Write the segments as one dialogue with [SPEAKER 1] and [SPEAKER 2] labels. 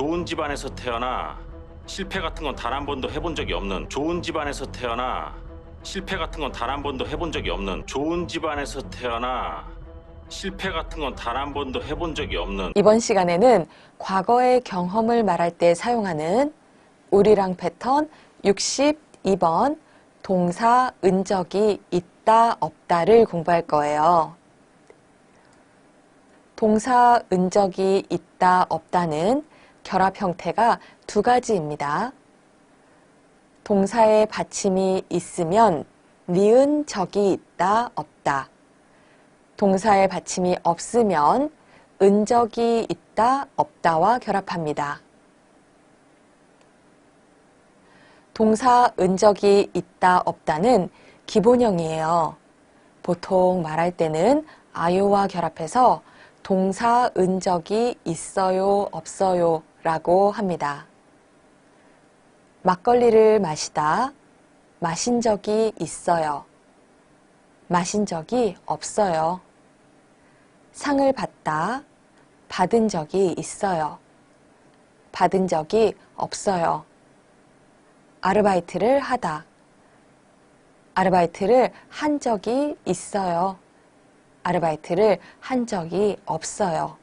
[SPEAKER 1] 좋은 집안에서 태어나 실패 같은 건 단 한 번도 해본 적이 없는 좋은 집안에서 태어나 실패 같은 건 단 한 번도 해본 적이 없는 좋은 집안에서 태어나 실패 같은 건 단 한 번도 해본 적이 없는
[SPEAKER 2] 이번 시간에는 과거의 경험을 말할 때 사용하는 우리랑 패턴 62번 동사 은적이 있다 없다를 공부할 거예요. 동사 은적이 있다 없다는 결합 형태가 두 가지입니다. 동사의 받침이 있으면 니은 적이 있다 없다. 동사의 받침이 없으면 은적이 있다 없다와 결합합니다. 동사 은적이 있다 없다는 기본형이에요. 보통 말할 때는 아요와 결합해서 동사 은적이 있어요 없어요 라고 합니다. 막걸리를 마시다 마신 적이 있어요. 마신 적이 없어요. 상을 받다 받은 적이 있어요. 받은 적이 없어요. 아르바이트를 하다. 아르바이트를 한 적이 있어요. 아르바이트를 한 적이 없어요.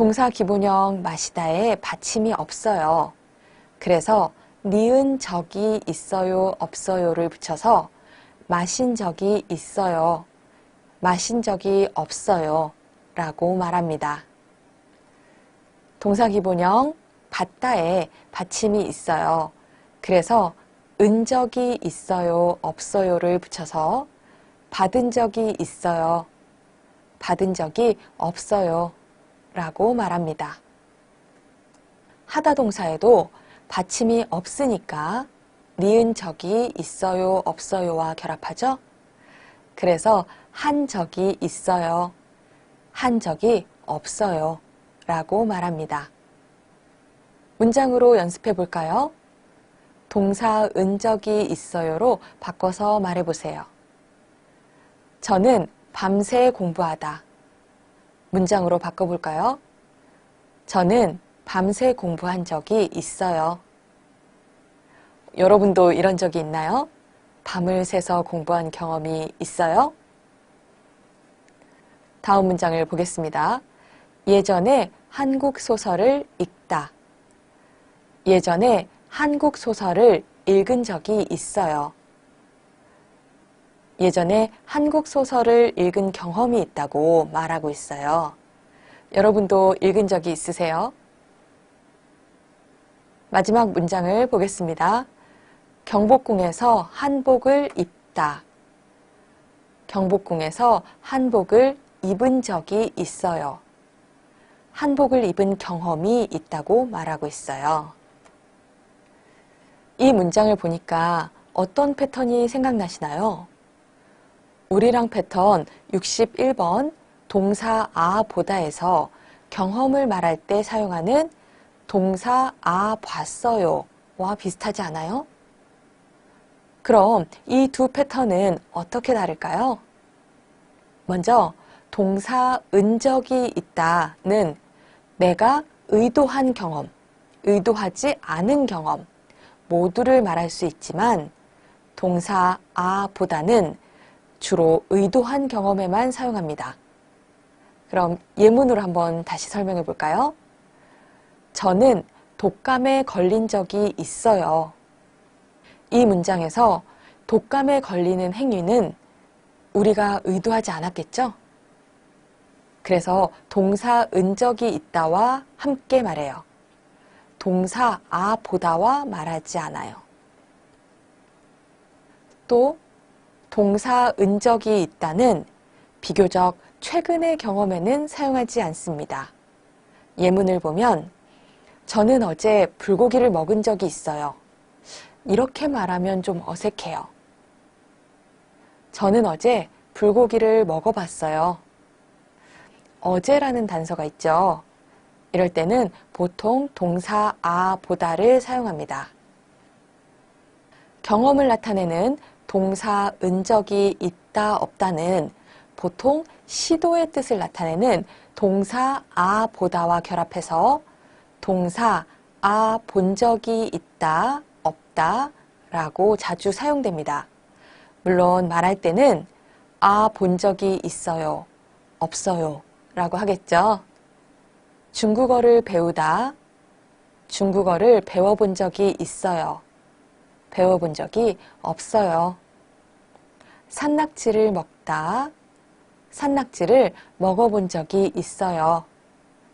[SPEAKER 2] 동사 기본형 마시다에 받침이 없어요. 그래서 니은 적이 있어요, 없어요를 붙여서 마신 적이 있어요. 마신 적이 없어요. 라고 말합니다. 동사 기본형 받다에 받침이 있어요. 그래서 은 적이 있어요, 없어요를 붙여서 받은 적이 있어요. 받은 적이 없어요. 라고 말합니다. 하다 동사에도 받침이 없으니까 니은 적이 있어요, 없어요와 결합하죠? 그래서 한 적이 있어요. 한 적이 없어요. 라고 말합니다. 문장으로 연습해 볼까요? 동사 은적이 있어요로 바꿔서 말해 보세요. 저는 밤새 공부하다. 문장으로 바꿔볼까요? 저는 밤새 공부한 적이 있어요. 여러분도 이런 적이 있나요? 밤을 새서 공부한 경험이 있어요? 다음 문장을 보겠습니다. 예전에 한국 소설을 읽다. 예전에 한국 소설을 읽은 적이 있어요. 예전에 한국 소설을 읽은 경험이 있다고 말하고 있어요. 여러분도 읽은 적이 있으세요? 마지막 문장을 보겠습니다. 경복궁에서 한복을 입다. 경복궁에서 한복을 입은 적이 있어요. 한복을 입은 경험이 있다고 말하고 있어요. 이 문장을 보니까 어떤 패턴이 생각나시나요? 우리랑 패턴 61번 동사 아 보다에서 경험을 말할 때 사용하는 동사 아 봤어요와 비슷하지 않아요? 그럼 이 두 패턴은 어떻게 다를까요? 먼저 동사 은적이 있다는 내가 의도한 경험, 의도하지 않은 경험 모두를 말할 수 있지만 동사 아보다는 주로 의도한 경험에만 사용합니다. 그럼 예문으로 한번 다시 설명해 볼까요? 저는 독감에 걸린 적이 있어요. 이 문장에서 독감에 걸리는 행위는 우리가 의도하지 않았겠죠? 그래서 동사 은적이 있다와 함께 말해요. 동사 아 보다와 말하지 않아요. 또 동사 은적이 있다는 비교적 최근의 경험에는 사용하지 않습니다. 예문을 보면 저는 어제 불고기를 먹은 적이 있어요. 이렇게 말하면 좀 어색해요. 저는 어제 불고기를 먹어봤어요. 어제라는 단서가 있죠. 이럴 때는 보통 동사 아 보다를 사용합니다. 경험을 나타내는 동사 은적이 있다 없다는 보통 시도의 뜻을 나타내는 동사 아 보다와 결합해서 동사 아 본 적이 있다, 없다 라고 자주 사용됩니다. 물론 말할 때는 아 본 적이 있어요, 없어요 라고 하겠죠. 중국어를 배우다, 중국어를 배워본 적이 있어요. 배워본 적이 없어요. 산낙지를 먹다, 산낙지를 먹어본 적이 있어요.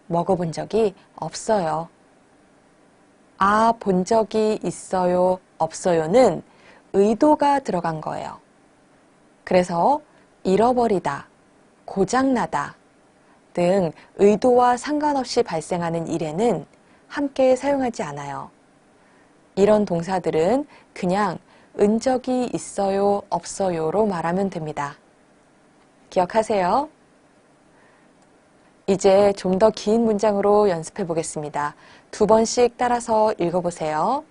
[SPEAKER 2] 먹어본 적이 없어요. 아, 본 적이 있어요, 없어요는 의도가 들어간 거예요. 그래서 잃어버리다, 고장나다 등 의도와 상관없이 발생하는 일에는 함께 사용하지 않아요. 이런 동사들은 그냥 은 적이 있어요, 없어요로 말하면 됩니다. 기억하세요. 이제 좀 더 긴 문장으로 연습해 보겠습니다. 두 번씩 따라서 읽어보세요.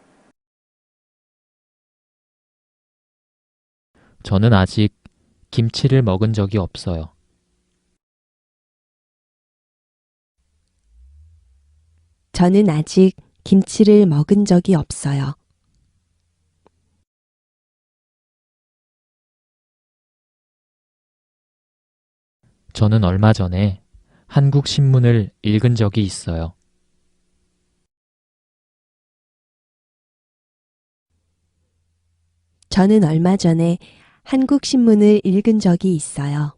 [SPEAKER 3] 저는 아직 김치를 먹은 적이 없어요.
[SPEAKER 4] 저는 아직 김치를 먹은 적이 없어요.
[SPEAKER 3] 저는 얼마 전에 한국 신문을 읽은 적이 있어요.
[SPEAKER 4] 저는 얼마 전에 한국 신문을 읽은 적이 있어요.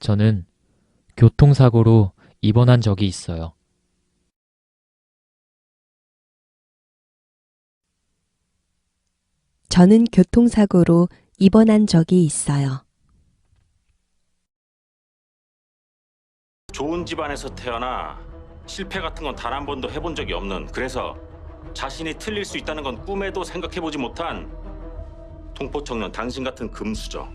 [SPEAKER 3] 저는 교통사고로 입원한 적이 있어요.
[SPEAKER 4] 저는 교통사고로 입원한 적이 있어요.
[SPEAKER 1] 좋은 집안에서 태어나 실패 같은 건 단 한 번도 해본 적이 없는 그래서 자신이 틀릴 수 있다는 건 꿈에도 생각해보지 못한 통포청년 당신 같은 금수저